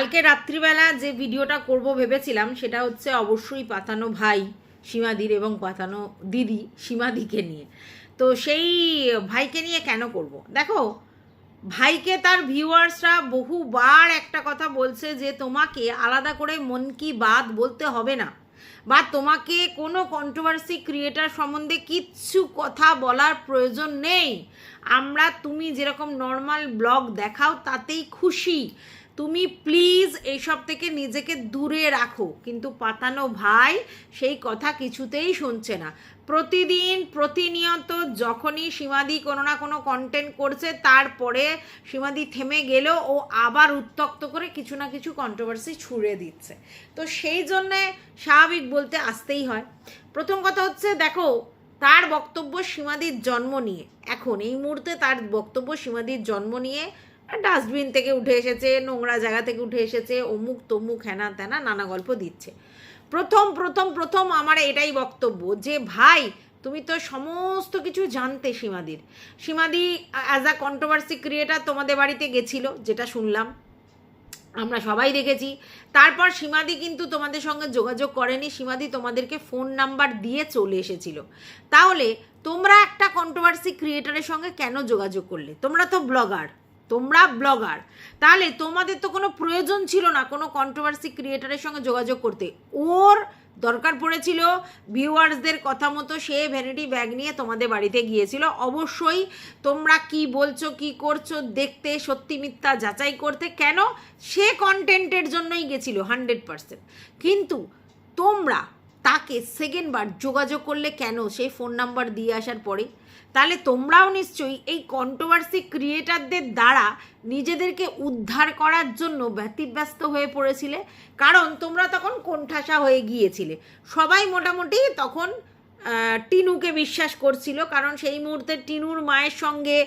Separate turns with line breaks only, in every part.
কালকে রাত্রিবেলা যে ভিডিওটা করব ভেবেছিলাম, সেটা হচ্ছে অবশ্যই পাতানো ভাই সীমাদির এবং পাতানো দিদি সীমাদিকে নিয়ে। তো সেই ভাইকে নিয়ে কেন করব? দেখো, ভাইকে তার ভিউয়ার্সরা বহুবার একটা কথা বলছে যে, তোমাকে আলাদা করে মন কি বাদ বলতে হবে না বা তোমাকে কোনো কন্ট্রোভার্সি ক্রিয়েটার সম্বন্ধে কিচ্ছু কথা বলার প্রয়োজন নেই। আমরা, তুমি যেরকম নর্মাল ব্লগ দেখাও, তাতেই খুশি। তুমি প্লিজ এইসব থেকে নিজেকে দূরে রাখো। কিন্তু পাতানো ভাই সেই কথা কিছুতেই শুনছে না। প্রতিদিন প্রতিনিয়ত যখনই সীমাদি কোনো না কোনো কন্টেন্ট করছে, তারপরে সীমাদি থেমে গেলেও ও আবার উত্তক্ত করে কিছু না কিছু কন্ট্রোভার্সি ছুড়ে দিচ্ছে। তো সেই জন্যে স্বাভাবিক বলতে আসতেই হয়। প্রথম কথা হচ্ছে, দেখো, তার বক্তব্য সীমাদির জন্ম নিয়ে। এখন এই মুহূর্তে তার বক্তব্য সীমাদির জন্ম নিয়ে ডাস্টবিন থেকে উঠে এসেছে, নোংরা জায়গা থেকে উঠে এসেছে, অমুক তমুক হ্যানা ত্যানা নানা গল্প দিচ্ছে। প্রথম প্রথম প্রথম আমার এটাই বক্তব্য যে, ভাই, তুমি তো সমস্ত কিছু জানতে, সীমাদির। সীমাদি অ্যাজ আ কন্ট্রোভার্সি ক্রিয়েটার তোমাদের বাড়িতে গেছিল, যেটা শুনলাম। আমরা সবাই দেখেছি। তারপর সীমাদি কিন্তু তোমাদের সঙ্গে যোগাযোগ করেনি। সীমাদি তোমাদেরকে ফোন নাম্বার দিয়ে চলে এসেছিল। তাহলে তোমরা একটা কন্ট্রোভার্সি ক্রিয়েটারের সঙ্গে কেন যোগাযোগ করলে? তোমরা তো ব্লগার তোমরা ব্লগার, তাহলে তোমাদের তো কোনো প্রয়োজন ছিল না কোনো কন্ট্রোভার্সি ক্রিয়েটারের সঙ্গে যোগাযোগ করতে। ওর দরকার পড়েছিল ভিউয়ার্সদের কথা মতো সে ভ্যানিটি ব্যাগ নিয়ে তোমাদের বাড়িতে গিয়েছিল। অবশ্যই তোমরা কি বলছো, কি করছ, দেখতে সত্যি মিথ্যা যাচাই করতে কেন? সে কন্টেন্টের জন্যই গেছিল হান্ড্রেড পারসেন্ট কিন্তু তোমরা তাকে সেকেন্ডবার যোগাযোগ করলে কেন? সেই ফোন নাম্বার দিয়ে আসার পরে তাহলে তোমরাও নিশ্চয়ই এই কন্ট্রোভার্সি ক্রিয়েটারদের দ্বারা নিজেদেরকে উদ্ধার করার জন্য ব্যতিব্যস্ত হয়ে পড়েছিলে। কারণ তোমরা তখন কোণঠাসা হয়ে গিয়েছিলে। সবাই মোটামুটি তখন টিনুকে বিশ্বাস করছিল, কারণ সেই মুহূর্তে টিনুর মায়ের সঙ্গে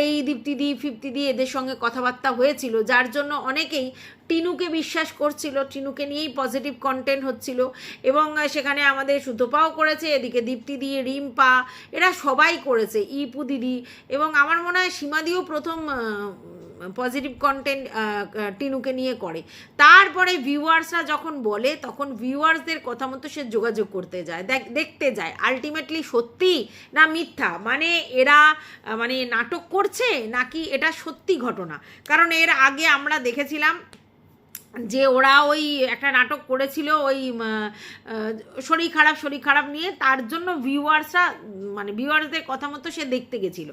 এই দীপ্তিদি ফিফতিদি এদের সঙ্গে কথাবার্তা হয়েছিল, যার জন্য অনেকেই টিনুকে বিশ্বাস করছিল, টিনুকে নিয়েই পজিটিভ কন্টেন্ট হচ্ছিল, এবং সেখানে আমাদের সুতোপাও করেছে, এদিকে দীপ্তিদি, রিম্পা, এরা সবাই করেছে, ইপু দিদি, এবং আমার মনে হয় সীমাদিও প্রথম পজিটিভ কন্টেন্ট টিনুকে নিয়ে করে। তারপরে ভিউয়ার্সরা যখন বলে, তখন ভিউয়ার্সদের কথা মতো সে যোগাযোগ করতে যায়, দেখ, দেখতে যায়। আলটিমেটলি সত্যি না মিথ্যা? মানে এরা মানে নাটক করছে নাকি এটা সত্যি ঘটনা? কারণ এর আগে আমরা দেখেছিলাম যে ওরা ওই একটা নাটক করেছিল, ওই শরীর খারাপ শরীর খারাপ নিয়ে, তার জন্য ভিউয়ার্সরা মানে ভিউয়ার্সদের কথা মতো সে দেখতে গেছিল।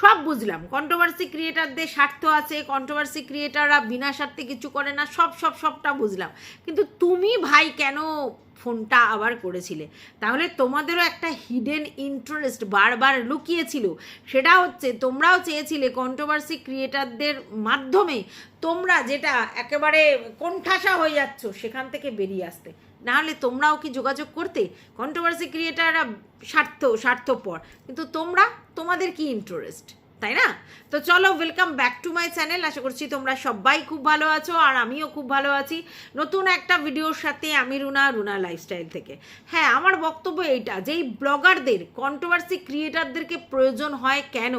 সব বুঝলাম। কন্ট্রোভার্সি ক্রিয়েটারদের স্বার্থ আছে কন্ট্রোভার্সি ক্রিয়েটাররা বিনা স্বার্থে কিছু করে না, সব সব, সবটা বুঝলাম। কিন্তু তুমি ভাই কেন ফোনটা আবার করেছিলে। তাহলে তোমাদেরও একটা হিডেন ইন্টারেস্ট বারবার লুকিয়েছিল। সেটা হচ্ছে, তোমরাও চেয়েছিলে কন্ট্রোভার্সি ক্রিয়েটারদের মাধ্যমে তোমরা যেটা একেবারে কোণঠাসা হয়ে যাচ্ছ সেখান থেকে বেরিয়ে আসতে। নাহলে তোমরাও কি যোগাযোগ করতে? কন্ট্রোভার্সি ক্রিয়েটাররা স্বার্থ, স্বার্থপর। কিন্তু তোমরা, তোমাদের কি ইন্টারেস্ট তাই না? তো চলো welcome back to my channel আশা করছি তোমরা সবাই খুব ভালো আছো আর আমিও খুব ভালো আছি। নতুন একটা ভিডিওর সাথে আমি রুনা রুনা লাইফস্টাইল থেকে। হ্যাঁ আমার বক্তব্য এইটা, যেই ব্লগারদের কন্ট্রোভার্সি ক্রিয়েটারদেরকে প্রয়োজন হয় কেন?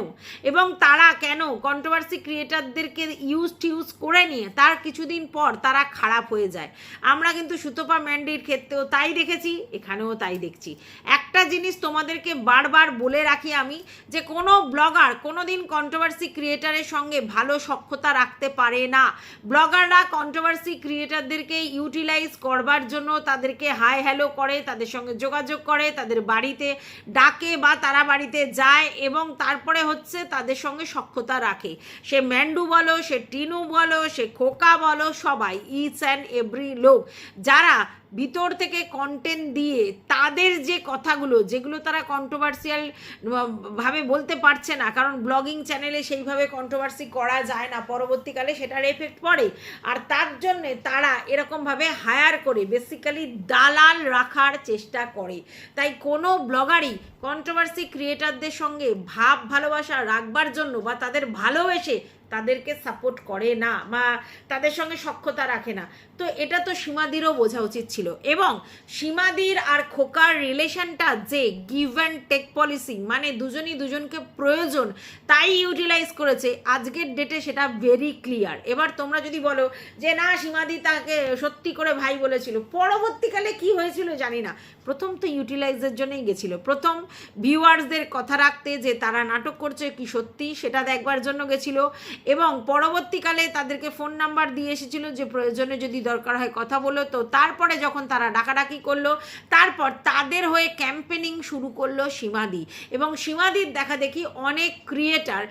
এবং তারা কেন কন্ট্রোভার্সি ক্রিয়েটারদেরকে ইউজ টিউজ করে নিয়ে তার কিছুদিন পর তারা খারাপ হয়ে যায়? আমরা কিন্তু সুতপা ম্যান্ডির ক্ষেত্রেও তাই দেখেছি, এখানেও তাই দেখছি। একটা জিনিস তোমাদেরকে বারবার বলে রাখি আমি, যে কোনো ব্লগার কোনো দিন কন্ট্রোভার্সি ক্রিয়েটারের সঙ্গে ভালো সক্ষতা রাখতে পারে না। ব্লগাররা কন্ট্রোভার্সি ক্রিয়েটারদেরকে ইউটিলাইজ করবার জন্য তাদেরকে হাই হ্যালো করে, তাদের সঙ্গে যোগাযোগ করে, তাদের বাড়িতে ডাকে বা তারা বাড়িতে যায় এবং তারপরে হচ্ছে তাদের সঙ্গে সক্ষতা রাখে। সে ম্যান্ডু বলো, সে টিনু বলো, সে খোকা বলো, সবাই ইচ অ্যান্ড এভরি লোক, যারা ভিতর থেকে কন্টেন্ট দিয়ে তাদের যে কথাগুলো, যেগুলো তারা কন্ট্রোভার্সিয়াল ভাবে বলতে পারছে না, কারণ ব্লগিং চ্যানেলে সেইভাবে কন্ট্রোভার্সি করা যায় না, পরবর্তীকালে সেটার এফেক্ট পড়ে। আর তার জন্যে তারা এরকমভাবে হায়ার করে বেসিক্যালি দালাল রাখার চেষ্টা করে। তাই কোনো ব্লগারই কন্ট্রোভার্সি ক্রিয়েটারদের সঙ্গে ভাব ভালোবাসা রাখবার জন্য বা তাদের ভালোবেসে তাদেরকে সাপোর্ট করে না বা তাদের সঙ্গে সক্ষতা রাখে না। তো এটা তো সীমাদিরও বোঝা উচিত ছিল। এবং সীমাদির আর খোকার রিলেশনটা যে গিভ অ্যান্ড টেক পলিসি মানে দুজনই দুজনকে প্রয়োজন, তাই ইউটিলাইজ করেছে। আজকের ডেটে সেটা ভেরি ক্লিয়ার এবার তোমরা যদি বলো যে, না, সীমাদি তাকে সত্যি করে ভাই বলেছিল। পরবর্তীকালে কি হয়েছিল জানি না। প্রথম তো ইউটিলাইজের জন্যই গেছিল। প্রথম ভিউয়ার্সদের কথা রাখতে যে তারা নাটক করছে কি সত্যি, সেটা দেখবার জন্য গেছিল। এবং পরবর্তীকালে তাদেরকে ফোন নাম্বার দিয়ে এসেছিল যে প্রয়োজনে যদি দরকার হয় কথা বলো। তো তারপরে যখন তারা ডাকাডাকি করল, তারপর তাদের হয়ে ক্যাম্পেনিং শুরু করল সীমাদি। এবং সীমাদির দেখা দেখি অনেক ক্রিয়েটার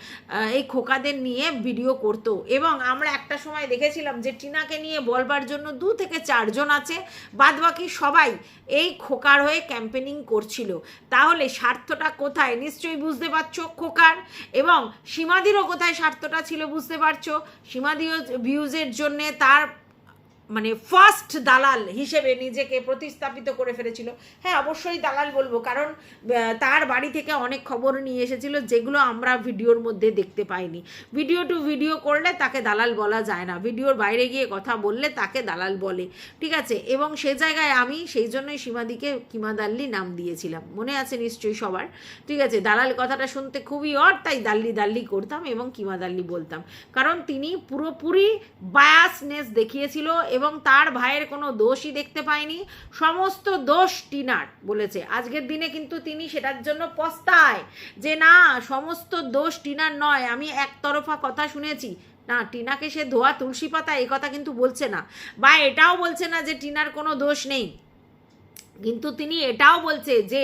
এই খোকাদের নিয়ে ভিডিও করতো। এবং আমরা একটা সময় দেখেছিলাম যে টিনাকে নিয়ে বলবার জন্য দু থেকে চারজন আছে, বাদবাকি সবাই এই খোকার হয়ে ক্যাম্পেনিং করছিল। তাহলে স্বার্থটা কোথায়? নিশ্চয়ই বুঝতে পারছ খোকার? এবং সীমাদিরও কোথায় স্বার্থটা ছিল? বুঝতে পারছ? সীমাদিও ভিউজের জন্যে তার মানে ফার্স্ট দালাল হিসেবে নিজেকে প্রতিস্থাপিত করে ফেলেছিল। হ্যাঁ অবশ্যই দালাল বলব, কারণ তার বাড়ি থেকে অনেক খবর নিয়ে এসেছিল যেগুলো আমরা ভিডিওর মধ্যে দেখতে পাইনি। ভিডিও টু ভিডিও করলে তাকে দালাল বলা যায় না। ভিডিওর বাইরে গিয়ে কথা বললে তাকে দালাল বলে। ঠিক আছে? এবং সে জায়গায় আমি সেই জন্যই সীমাদিকে কিমাদাল্লি নাম দিয়েছিলাম। মনে আছে নিশ্চয়ই সবার? ঠিক আছে, দালাল কথাটা শুনতে খুবই অড তাই দাল্লি দাল্লি করতাম এবং কিমাদাল্লি বলতাম। কারণ তিনি পুরোপুরি বায়াসনেস দেখিয়েছিল এবং তার ভাইয়ের কোনো দোষই দেখতে পায়নি সমস্ত দোষ টিনার, বলেছে। আজকের দিনে কিন্তু তিনি সেটার জন্য পস্তায় যে, না, সমস্ত দোষ টিনার নয়, আমি একতরফা কথা শুনেছি। না, টিনাকে সে ধোয়া তুলসী পাতা এই কথা কিন্তু বলছে না। বা এটাও বলছে না যে, টিনার কোনো দোষ নেই। কিন্তু তিনি এটাও বলছে যে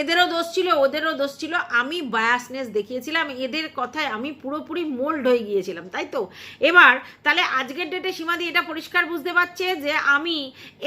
এদেরও দোষ ছিল, ওদেরও দোষ ছিল। আমি বায়াসনেস দেখিয়েছিলাম, এদের কথায় আমি পুরোপুরি মোল্ড হয়ে গিয়েছিলাম, তাই তো? এবার, তাহলে আজকের ডেটে সীমাদি এটা পরিষ্কার বুঝতে পারছে যে আমি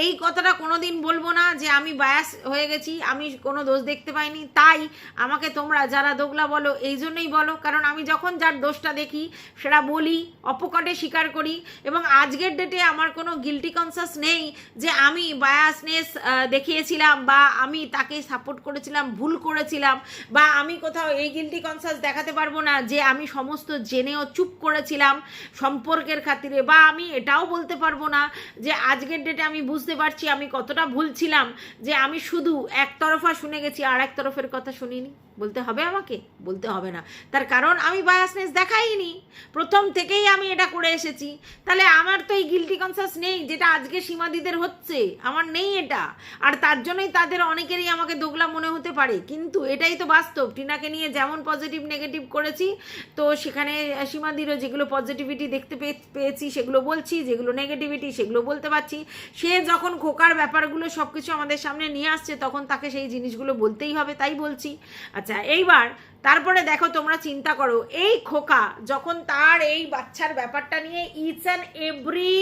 এই কথাটা কোনো দিন বলব না যে আমি বায়াস হয়ে গেছি, আমি কোনো দোষ দেখতে পাইনি। তাই আমাকে তোমরা যারা দোগলা বলো, এই জন্যই বলো, কারণ আমি যখন যার দোষটা দেখি, সেটা বলি, অপকটে স্বীকার করি এবং আজকের ডেটে আমার কোনো গিলটি কনসাস নেই যে আমি বায়াসনেস দেখিয়েছিলাম বা আমি তাকে সাপোর্ট করেছিলাম, ভুল করেছিলাম, বা আমি কোথাও এই গিলটি কনসাস দেখাতে পারব না যে আমি সমস্ত জেনেও চুপ করেছিলাম সম্পর্কের খাতিরে, বা আমি এটাও বলতে পারব না যে আজকের ডেটে আমি বুঝতে পারছি আমি কতটা ভুল ছিলাম, যে আমি শুধু একতরফা শুনে গেছি আর এক তরফের কথা শুনিনি। বলতে হবে আমাকে? বলতে হবে না। তার কারণ আমি বায়াসনেস দেখাইনি। প্রথম থেকেই আমি এটা করে এসেছি। তাহলে আমার তো এই গিলটি কনসাস নেই, যেটা আজকে সীমাদিদের হচ্ছে। আমার নেই এটা। আর তার জন্যই তাদের অনেকেরই আমাকে দোগলা মনে হতে পারে। কিন্তু এটাই তো বাস্তব। টিনাকে নিয়ে যেমন পজিটিভ নেগেটিভ করেছি, তো সেখানে সীমাদিরও যেগুলো পজিটিভিটি দেখতে পেয়ে- পেয়েছি, সেগুলো বলছি। যেগুলো নেগেটিভিটি সেগুলো বলতে পারছি। সে যখন খোকার ব্যাপারগুলো সব কিছু আমাদের সামনে নিয়ে আসছে, তখন তাকে সেই জিনিসগুলো বলতেই হবে, তাই বলছি। আচ্ছা এইবার তারপরে দেখো তোমরা চিন্তা করো, এই খোকা যখন তার এই বাচ্চার ব্যাপারটা নিয়ে ইচ অ্যান্ড এভরি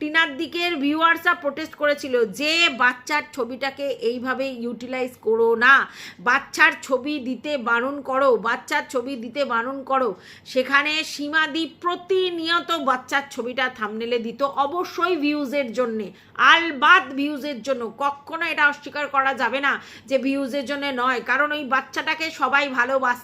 টিনার দিকের ভিউয়ার্সরা প্রোটেস্ট করেছিল যে বাচ্চার ছবিটাকে এইভাবে ইউটিলাইজ করো না, বাচ্চার ছবি দিতে বারণ করো, বাচ্চার ছবি দিতে বারণ করো। সেখানে সীমাদি প্রতিনিয়ত বাচ্চার ছবিটা থামনেলে দিত, অবশ্যই ভিউজের জন্যে আলবাদ ভিউজের জন্য। কখনো এটা অস্বীকার করা যাবে না যে ভিউজের জন্য নয়, কারণ ওই বাচ্চাটাকে সবাই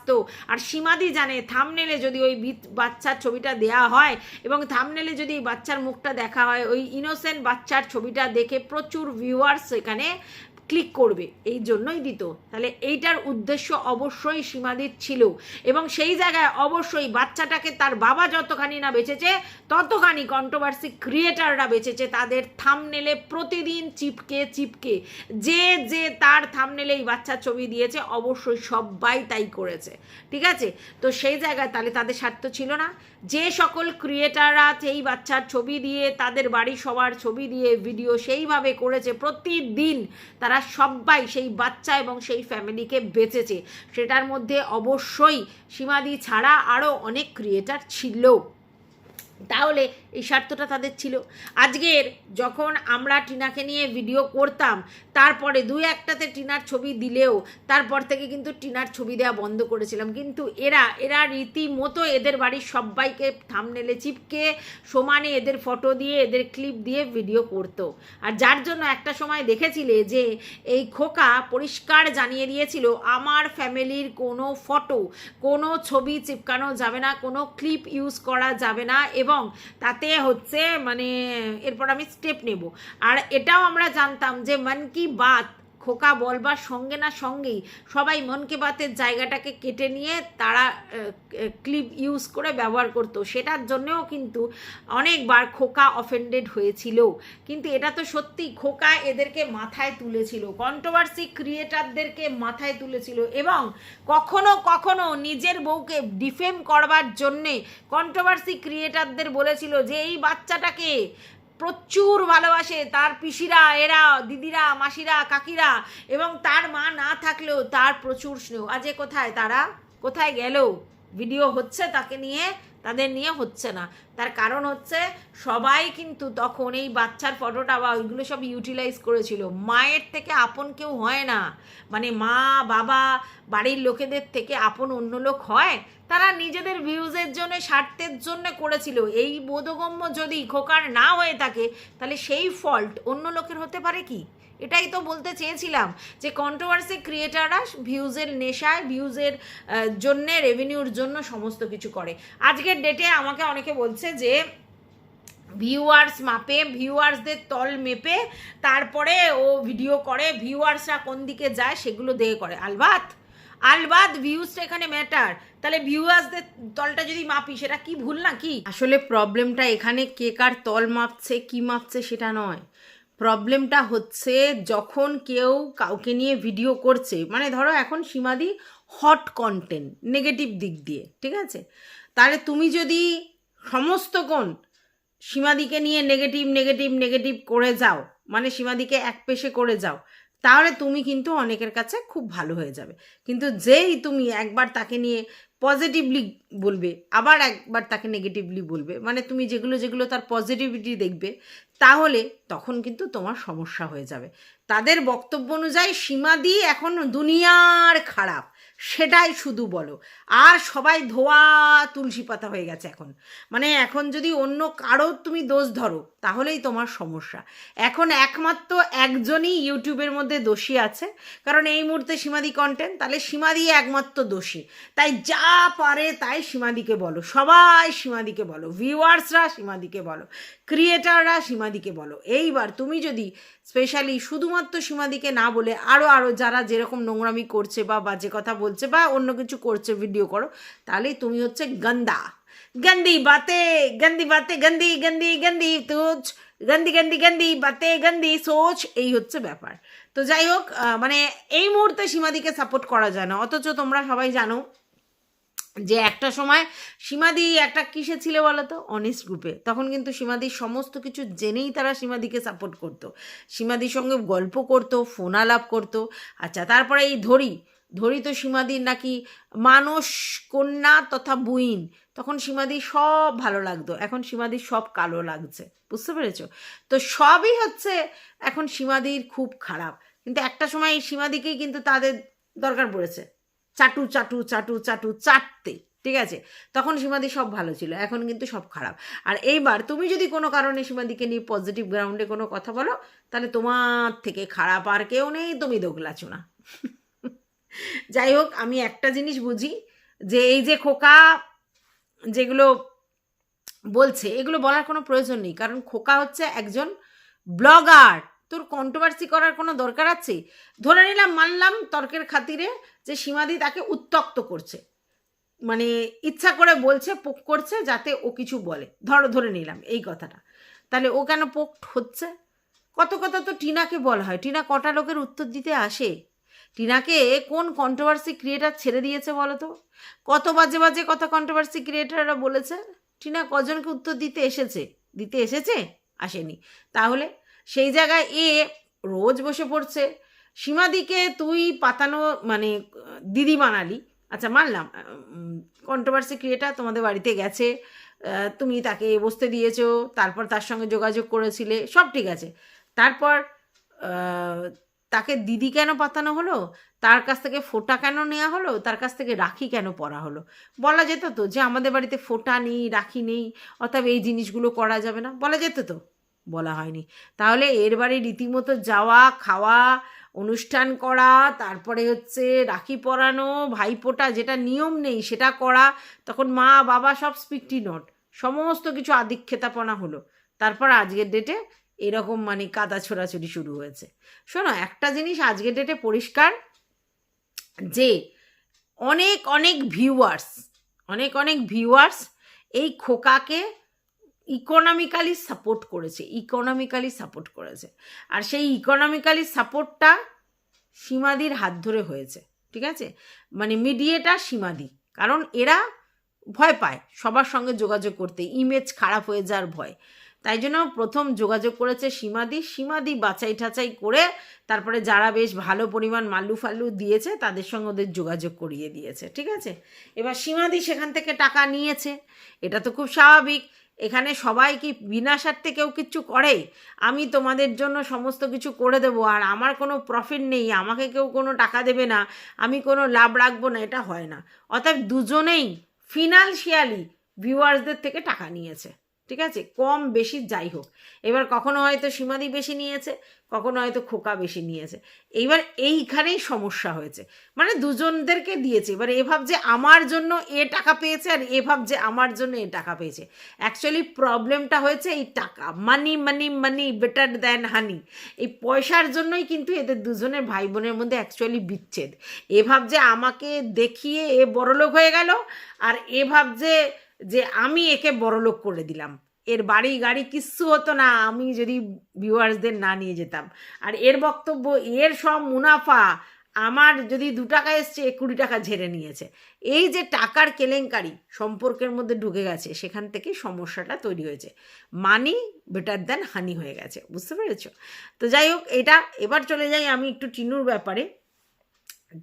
ভালোবাসতো আর সীমাদি জানে থামনেলে যদি ওই বাচ্চার ছবিটা দেয়া হয় এবং থামনেলে যদি বাচ্চার মুখটা দেখা হয়, ওই ইনোসেন্ট বাচ্চার ছবিটা দেখে প্রচুর ভিউয়ার্স এখানে ক্লিক করবে। এই জন্যই দিত। তাহলে এইটার উদ্দেশ্য অবশ্যই সীমাদির ছিল এবং সেই জায়গায় অবশ্যই বাচ্চাটাকে তার বাবা যতখানি না বেঁচেছে, ততখানি কন্ট্রোভার্সি ক্রিয়েটাররা বেঁচেছে। তাদের থামনেলে প্রতিদিন চিপকে চিপকে। যে যে তার থামনেলে এই বাচ্চার ছবি দিয়েছে, অবশ্যই সবাই তাই করেছে। ঠিক আছে? তো সেই জায়গায় তাহলে তাদের স্বার্থ ছিল না। যে সকল ক্রিয়েটাররা সেই বাচ্চার ছবি দিয়ে, তাদের বাড়ি সবার ছবি দিয়ে ভিডিও সেইভাবে করেছে প্রতিদিন, তারা সবাই সেই বাচ্চা এবং সেই ফ্যামিলিকে বেঁচেছে। সেটার মধ্যে অবশ্যই সীমাদি ছাড়া আরও অনেক ক্রিয়েটার ছিল তাহলে এই স্বার্থটা তাদের ছিল। আজকের যখন আমরা টিনাকে নিয়ে ভিডিও করতাম, তারপরে দুই একটাতে টিনার ছবি দিলেও, তারপর থেকে কিন্তু টিনার ছবি দেওয়া বন্ধ করেছিলাম। কিন্তু এরা এরা রীতিমতো এদের বাড়ির সবাইকে থামনেলে চিপকে, সমানে এদের ফটো দিয়ে, এদের ক্লিপ দিয়ে ভিডিও করতো। আর যার জন্য একটা সময় দেখেছিলে যে, এই খোকা পরিষ্কার জানিয়ে দিয়েছিল, আমার ফ্যামিলির কোনো ফটো কোনো ছবি চিপকানো যাবে না, কোনো ক্লিপ ইউজ করা যাবে না এবং তাতে হচ্ছে মানে এরপর আমি স্টেপ নেব। আর এটাও আমরা জানতাম যে মন কি বাত খোকা বলবার সঙ্গে না সঙ্গেই সবাই মনকে বাতের জায়গাটাকে কেটে নিয়ে তারা ক্লিপ ইউজ করে ব্যবহার করতো। সেটার জন্যও কিন্তু অনেকবার খোকা অফেন্ডেড হয়েছিল। কিন্তু এটা তো সত্যি, খোকা এদেরকে মাথায় তুলেছিল কন্ট্রোভার্সি ক্রিয়েটারদেরকে মাথায় তুলেছিল এবং কখনো কখনো নিজের বউকে ডিফেম করবার জন্যে কন্ট্রোভার্সি ক্রিয়েটারদের বলেছিল যে, এই বাচ্চাটাকে প্রচুর ভালোবাসে। তার পিসিরা, এরা, দিদিরা, মাসিরা, কাকিরা এবং তার মা না থাকলেও তার প্রচুর স্নেহ। আজে কোথায়? তারা কোথায় গেল? ভিডিও হচ্ছে তাকে নিয়ে তাদের নিয়ে হচ্ছে না। তার কারণ হচ্ছে সবাই কিন্তু তখন এই বাচ্চার ফটোটা বা ওইগুলো সব ইউটিলাইজ করেছিল। মায়ের থেকে আপন কেউ হয় না। মানে মা, বাবা, বাড়ির লোকেদের থেকে আপন অন্য লোক হয়, তারা নিজেদের ভিউজের জন্য, স্বার্থের জন্য করেছিল। এই বোধগম্য যদি খোকার না হয়ে থাকে, তাহলে সেই ফল্ট অন্য লোকের হতে পারে কি? এটাই তো বলতে চেয়েছিলাম যে কন্ট্রোভার্সি ক্রিয়েটাররা ভিউজের নেশায় ভিউজের জন্যে রেভিনিউর জন্য সমস্ত কিছু করে। আজকের ডেটে আমাকে অনেকে বলছে যে ভিউয়ার্স মাপে ভিউয়ার্সদের তল মেপে, তারপরে ও ভিডিও করে ভিউয়ার্সরা কোন দিকে যায় সেগুলো দেখে করে। আলবাত আলবাত ভিউজটা এখানে ম্যাটার তাহলে ভিউয়ার্সদের তলটা যদি মাপি, সেটা কি ভুল না কি আসলে প্রবলেমটা এখানে কে কার তল মাপছে, কি মাপছে সেটা নয়। প্রবলেমটা হচ্ছে যখন কেউ কাউকে নিয়ে ভিডিও করছে। মানে ধরো এখন সীমাদি হট কন্টেন্ট নেগেটিভ দিক দিয়ে, ঠিক আছে? তাহলে তুমি যদি সমস্ত কোণ সীমাদিকে নিয়ে নেগেটিভ নেগেটিভ নেগেটিভ করে যাও মানে সীমাদিকে এক পেশে করে যাও, তাহলে তুমি কিন্তু অনেকের কাছে খুব ভালো হয়ে যাবে। কিন্তু যেই তুমি একবার তাকে নিয়ে পজিটিভলি বলবে, আবার একবার তাকে নেগেটিভলি বলবে মানে তুমি যেগুলো যেগুলো তার পজিটিভিটি দেখবে তাহলে তখন কিন্তু তোমার সমস্যা হয়ে যাবে। তাদের বক্তব্য অনুযায়ী সীমা দিয়ে এখন দুনিয়ার খারাপ, সেটাই শুধু বলো। আর সবাই ধোয়া তুলসী পাতা হয়ে গেছে এখন। মানে এখন যদি অন্য কারও তুমি দোষ ধরো তাহলেই তোমার সমস্যা। এখন একমাত্র একজনই ইউটিউবের মধ্যে দোষী আছে, কারণ এই মুহূর্তে সীমাদি কন্টেন্ট তাহলে সীমাদি একমাত্র দোষী। তাই যা পারে তাই সীমাদিকে বলো, সবাই সীমাদিকে বলো ভিউয়ার্সরা সীমাদিকে বলো ক্রিয়েটাররা সীমাদিকে বলো। এইবার তুমি যদি স্পেশালি শুধুমাত্র সীমাদিকে না বলে আরও আরও যারা যেরকম নোংরামি করছে বা বাজে কথা বলছে বা অন্য কিছু করছে ভিডিও করো, তাহলেই তুমি হচ্ছে গন্দা। গন্দি বাতে গন্দি বাতে গন্দি গন্দি গন্দি তুচ গন্দি গন্দি গন্দি বাতে গন্দি সোচ এই হচ্ছে ব্যাপার। তো যাই হোক মানে এই মুহূর্তে সীমাদিকে সাপোর্ট করা যায় না। অথচ তোমরা সবাই জানো যে একটা সময় সীমাদি একটা কিসে ছিল বলো তো অনেস্ট গ্রুপে তখন কিন্তু সীমাদির সমস্ত কিছু জেনেই তারা সীমাদিকে সাপোর্ট করতো। সীমাদির সঙ্গে গল্প করতো, ফোন আলাপ করতো। আচ্ছা তারপরে এই ধরি ধরি তো সীমাদির নাকি মানস কন্যা তথা বুইন, তখন সীমাদি সব ভালো লাগতো, এখন সীমাদির সব কালো লাগছে, বুঝতে পেরেছ? তো সবই হচ্ছে এখন সীমাদির খুব খারাপ, কিন্তু একটা সময় এই সীমাদিকেই কিন্তু তাদের দরকার পড়েছে, চাটু চাটু চাটু চাটু, চাটতে, ঠিক আছে? তখন সীমাদি সব ভালো ছিল, এখন কিন্তু সব খারাপ। আর এইবার তুমি যদি কোনো কারণে সীমাদিকে নিয়ে পজিটিভ গ্রাউন্ডে কোনো কথা বলো, তাহলে তোমার থেকে খারাপ আর কেউ নেই, তুমি দোগলাছো না যাই হোক, আমি একটা জিনিস বুঝি, যে এই যে খোকা যেগুলো বলছে, এগুলো বলার কোনো প্রয়োজন নেই। কারণ খোকা হচ্ছে একজন ব্লগার। তোর কন্ট্রোভার্সি করার কোনো দরকার আছে? ধরে নিলাম, মানলাম তর্কের খাতিরে যে সীমাদি তাকে উত্তক্ত করছে। মানে ইচ্ছা করে বলছে, পোক করছে, যাতে ও কিছু বলে। ধরো, ধরে নিলাম এই কথাটা। তাহলে ও কেন পোক হচ্ছে? কত কথা তো টিনাকে বলা হয়। টিনা কটা লোকের উত্তর দিতে আসে? টিনাকে কোন কন্ট্রোভার্সি ক্রিয়েটার ছেড়ে দিয়েছে বলো তো কত বাজে বাজে কথা কন্ট্রোভার্সি ক্রিয়েটাররা বলেছে? টিনা কজনকে উত্তর দিতে এসেছে? দিতে এসেছে? আসেনি। তাহলে সেই জায়গায় এ রোজ বসে পড়ছে, সীমাদিকে তুই পাতানো মানে দিদি বানালি। আচ্ছা মানলাম কন্ট্রোভার্সি ক্রিয়েটার তোমাদের বাড়িতে গেছে তুমি তাকে বসতে দিয়েছ, তারপর তার সঙ্গে যোগাযোগ করেছিলে, সব ঠিক আছে। তারপর তাকে দিদি কেন পাতানো হলো? তার কাছ থেকে ফোঁটা কেন নেওয়া হলো? তার কাছ থেকে রাখি কেন পরা হলো? বলা যেত তো যে আমাদের বাড়িতে ফোঁটা নেই, রাখি নেই অতএব এই জিনিসগুলো করা যাবে না। বলা যেত তো? বলা হয়নি। তাহলে এর বাড়ি রীতিমতো যাওয়া, খাওয়া, অনুষ্ঠান করা, তারপরে হচ্ছে রাখি পরানো ভাইফোঁটা যেটা নিয়ম নেই সেটা করা, তখন মা বাবা সব স্পিকটি নট। সমস্ত কিছু আদিক্ষেতাপনা হলো। তারপর আজকের ডেটে এরকম মানে কাদা ছোড়াছুড়ি শুরু হয়েছে। শোনো, একটা জিনিস আজকের ডেটে পরিষ্কার যে অনেক অনেক ভিউয়ার্স অনেক অনেক ভিউয়ার্স এই খোকাকে ইকোনমিক্যালি সাপোর্ট করেছে ইকোনমিক্যালি সাপোর্ট করেছে। আর সেই ইকোনমিক্যালি সাপোর্টটা সীমাদির হাত ধরে হয়েছে, ঠিক আছে? মানে মিডিয়েটার সীমাদি, কারণ এরা ভয় পায় সবার সঙ্গে যোগাযোগ করতে ইমেজ খারাপ হয়ে যাওয়ার ভয়। তাই জন্য প্রথম যোগাযোগ করেছে সীমাদি। সীমাদি বাছাই ঠাচাই করে তারপরে যারা বেশ ভালো পরিমাণ মাল্লু ফাল্লু দিয়েছে, তাদের সঙ্গে ওদের যোগাযোগ করিয়ে দিয়েছে, ঠিক আছে? এবার সীমাদি সেখান থেকে টাকা নিয়েছে। এটা তো খুব স্বাভাবিক। এখানে সবাই কি বিনা স্বার্থে কেউ কিচ্ছু করে আমি তোমাদের জন্য সমস্ত কিছু করে দেবো আর আমার কোনো প্রফিট নেই, আমাকে কেউ কোনো টাকা দেবে না, আমি কোনো লাভ রাখব না, এটা হয় না। অতএব দুজনেই ফিনান্সিয়ালি ভিউয়ার্সদের থেকে টাকা নিয়েছে। ঠিক আছে? কম, বেশি, যাই হোক। এবার কখনো হয়তো সীমাদি বেশি নিয়েছে, কখনো হয়তো খোকা বেশি নিয়েছে। এইবার এইখানেই সমস্যা হয়েছে। মানে দুজনদেরকে দিয়েছে। এবার এ ভাবছে আমার জন্য এ টাকা পেয়েছে আর এ ভাবছে আমার জন্য এ টাকা পেয়েছে। অ্যাকচুয়ালি প্রবলেমটা হয়েছে এই টাকা। মানি মানি মানি বেটার দ্যান হানি এই পয়সার জন্যই কিন্তু এদের দুজনের ভাই বোনের মধ্যে অ্যাকচুয়ালি বিচ্ছেদ। এ ভাবছে আমাকে দেখিয়ে এ বড়লোক হয়ে গেল আর এ ভাবছে যে আমি একে বড়লোক করে দিলাম। এর বাড়ি গাড়ি কিচ্ছু হতো না, আমি যদি ভিউয়ার্সদের না নিয়ে যেতাম। আর এর বক্তব্য, এর সব মুনাফা আমার যদি দু টাকা এসছে কুড়ি টাকা ঝেড়ে নিয়েছে। এই যে টাকার কেলেঙ্কারি সম্পর্কের মধ্যে ঢুকে গেছে, সেখান থেকে সমস্যাটা তৈরি হয়েছে। মানি বেটার দ্যান হানি হয়ে গেছে, বুঝতে পেরেছ? তো যাই হোক, এটা এবার চলে যাই আমি একটু টিনুর ব্যাপারে।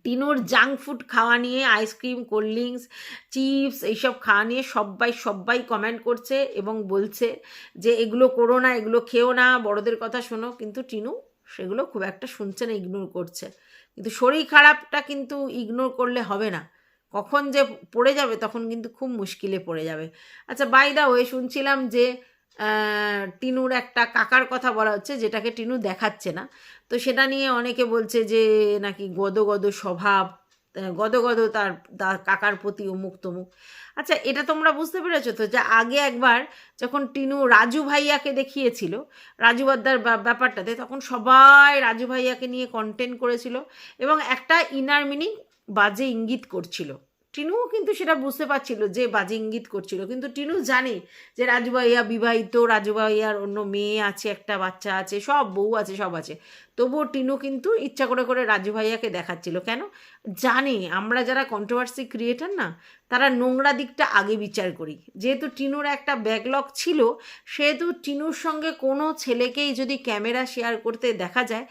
টিনুর জাঙ্ক ফুড খাওয়া নিয়ে আইসক্রিম কোল্ড ড্রিঙ্কস চিপস এইসব খাওয়া নিয়ে সবাই সবাই কমেন্ট করছে এবং বলছে যে, এগুলো করো না, এগুলো খেও না, বড়দের কথা শোনো। কিন্তু টিনু সেগুলো খুব একটা শুনছে না ইগনোর করছে। কিন্তু শরীর খারাপটা কিন্তু ইগনোর করলে হবে না। কখন যে পড়ে যাবে তখন কিন্তু খুব মুশকিলে পড়ে যাবে। আচ্ছা বাই দা ওয়ে শুনছিলাম যে টিনুর একটা কাকার কথা বলা হচ্ছে যেটাকে টিনু দেখাচ্ছে না। তো সেটা নিয়ে অনেকে বলছে যে নাকি গদ গদ স্বভাব আহ, গদ গদ তার কাকার প্রতি অমুক তমুক। আচ্ছা এটা তোমরা বুঝতে পেরেছ তো যে আগে একবার যখন টিনু রাজু ভাইয়াকে দেখিয়েছিল রাজু বাদ্দার ব্যা- ব্যাপারটাতে তখন সবাই রাজু ভাইয়াকে নিয়ে কন্টেন্ট করেছিল এবং একটা ইনার মিনিং বাজে ইঙ্গিত করছিল। টিনুও কিন্তু সেটা বুঝতে পারছিল যে বাজে ইঙ্গিত করছিল। কিন্তু টিনু জানে যে রাজু ভাইয়া বিবাহিত, রাজু ভাইয়ার অন্য মেয়ে আছে, একটা বাচ্চা আছে, সব বউ আছে, সব আছে। তবুও টিনু কিন্তু ইচ্ছা করে করে রাজু ভাইয়াকে দেখাচ্ছিল। কেন? জানে, আমরা যারা কন্ট্রোভার্সি ক্রিয়েটার না, তারা নোংরা দিকটা আগে বিচার করি। যেহেতু টিনুর একটা ব্যাকলগ ছিল, সেহেতু টিনুর সঙ্গে কোনো ছেলেকেই যদি ক্যামেরা শেয়ার করতে দেখা যায়,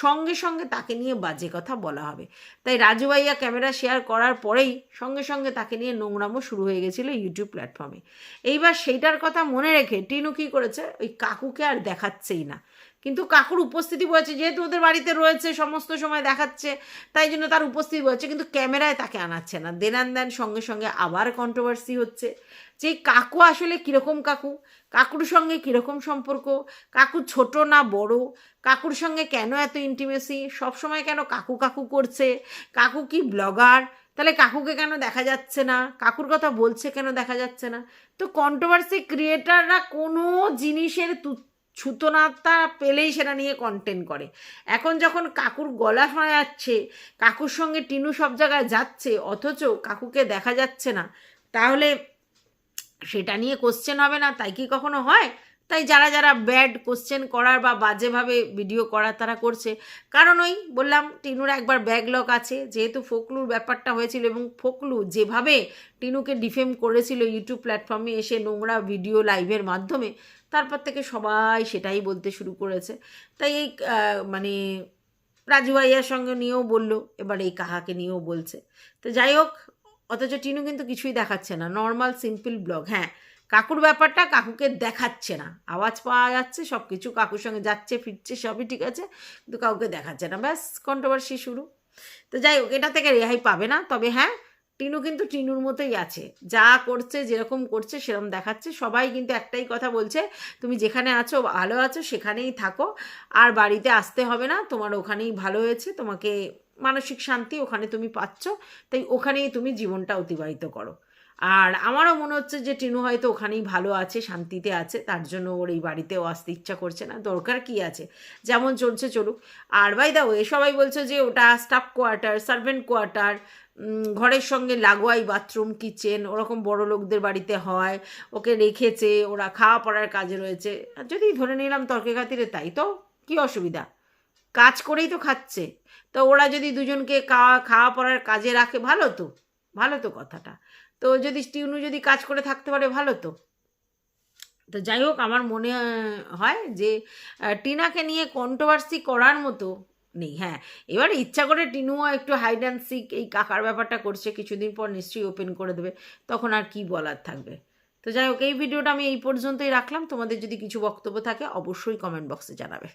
সঙ্গে সঙ্গে তাকে নিয়ে বাজে কথা বলা হবে। তাই রাজু ভাইয়া ক্যামেরা শেয়ার করার পরেই সঙ্গে সঙ্গে তাকে নিয়ে নোংরামো শুরু হয়ে গেছিল ইউটিউব প্ল্যাটফর্মে এইবার সেইটার কথা মনে রেখে টিনু কী করেছে? ওই কাকুকে আর দেখাচ্ছেই না। কিন্তু কাকুর উপস্থিতি বলেছে, যেহেতু ওদের বাড়িতে রয়েছে, সমস্ত সময় দেখাচ্ছে, তাই জন্য তার উপস্থিতি বলেছে, কিন্তু ক্যামেরায় তাকে আনাচ্ছে না। দেনান দেন সঙ্গে সঙ্গে আবার কন্ট্রোভার্সি হচ্ছে যে কাকু আসলে কীরকম কাকু? কাকুর সঙ্গে কীরকম সম্পর্ক? কাকু ছোট না বড়? কাকুর সঙ্গে কেন এত ইন্টিমেসি সবসময় কেন কাকু কাকু করছে? কাকু কি ব্লগার তাহলে কাকুকে কেন দেখা যাচ্ছে না? কাকুর কথা বলছে কেন দেখা যাচ্ছে না? তো কন্ট্রোভার্সি ক্রিয়েটাররা কোনো জিনিসের তু- ছুতনাতা পেলেই সেটা নিয়ে কন্টেন্ট করে। এখন যখন কাকুর গলা শোনা যাচ্ছে, কাকুর সঙ্গে টিনু সব জায়গায় যাচ্ছে, অথচ কাকুকে দেখা যাচ্ছে না, তাহলে সেটা নিয়ে কোশ্চেন হবে না, তাই কি কখনো হয়? তাই যারা যারা ব্যাড কোশ্চেন করার বা বাজেভাবে ভিডিও করার তারা করছে। কারণ ওই বললাম, টিনুর একবার ব্যাকলগ আছে, যেহেতু ফোকলুর ব্যাপারটা হয়েছিল এবং ফোকলু যেভাবে টিনুকে ডিফেম করেছিল ইউটিউব প্ল্যাটফর্মে এসে নোংরা ভিডিও লাইভের মাধ্যমে তারপর থেকে সবাই সেটাই বলতে শুরু করেছে। তাই এই মানে রাজু ভাইয়ার সঙ্গে নিয়েও বলল, এবার এই কাহাকে নিয়েও বলছে। তো যাই হোক, অথচ টিনু কিন্তু কিছুই দেখাচ্ছে না। নর্মাল সিম্পল ব্লগ হ্যাঁ কাকুর ব্যাপারটা কাকুকে দেখাচ্ছে না। আওয়াজ পাওয়া যাচ্ছে সব কিছু কাকুর সঙ্গে যাচ্ছে, ফিরছে, সবই ঠিক আছে, কিন্তু কাউকে দেখাচ্ছে না। ব্যাস কন্ট্রোভার্সি শুরু। তো যাই হোক, এটা থেকে রেহাই পাবে না। তবে হ্যাঁ টিনু কিন্তু টিনুর মতোই আছে। যা করছে, যেরকম করছে, সেরকম দেখাচ্ছে। সবাই কিন্তু একটাই কথা বলছে, তুমি যেখানে আছো, ভালো আছো, সেখানেই থাকো। আর বাড়িতে আসতে হবে না, তোমার ওখানেই ভালো হয়েছে, তোমাকে মানসিক শান্তি ওখানে তুমি পাচ্ছ। তাই ওখানেই তুমি জীবনটা অতিবাহিত করো। আর আমারও মনে হচ্ছে যে টিনু হয়তো ওখানেই ভালো আছে, শান্তিতে আছে, তার জন্য ওর এই বাড়িতেও আসতে ইচ্ছা করছে না। দরকার কি আছে? যেমন চলছে চলুক। আর বাই দা ওয়ে সবাই বলছে যে ওটা স্টাফ কোয়ার্টার সার্ভেন্ট কোয়ার্টার ঘরের সঙ্গে লাগোয়াই বাথরুম কিচেন ওরকম বড় লোকদের বাড়িতে হয়, ওকে রেখেছে, ওরা খাওয়া পড়ার কাজে রয়েছে। যদি ধরে নিলাম তর্কে খাতিরে তাই তো? কি অসুবিধা? কাজ করেই তো খাচ্ছে। তো ওরা যদি দুজনকে খাওয়া খাওয়া পড়ার কাজে রাখে, ভালো তো ভালো তো কথাটা। তো যদি টিউনু যদি কাজ করে থাকতে পারে, ভালো তো। তো যাই হোক, আমার মনে হয় যে টিনাকে নিয়ে কন্ট্রোভার্সি করার মতো নেই। হ্যাঁ এবার ইচ্ছা করে টিনুও একটু হাইড অ্যান্ড সিক এই কাকার ব্যাপারটা করছে, কিছুদিন পর নিশ্চয়ই ওপেন করে দেবে, তখন আর কি বলার থাকবে। তো যাই হোক, এই ভিডিওটা আমি এই পর্যন্তই রাখলাম। তোমাদের যদি কিছু বক্তব্য থাকে, অবশ্যই কমেন্ট বক্সে জানাবে।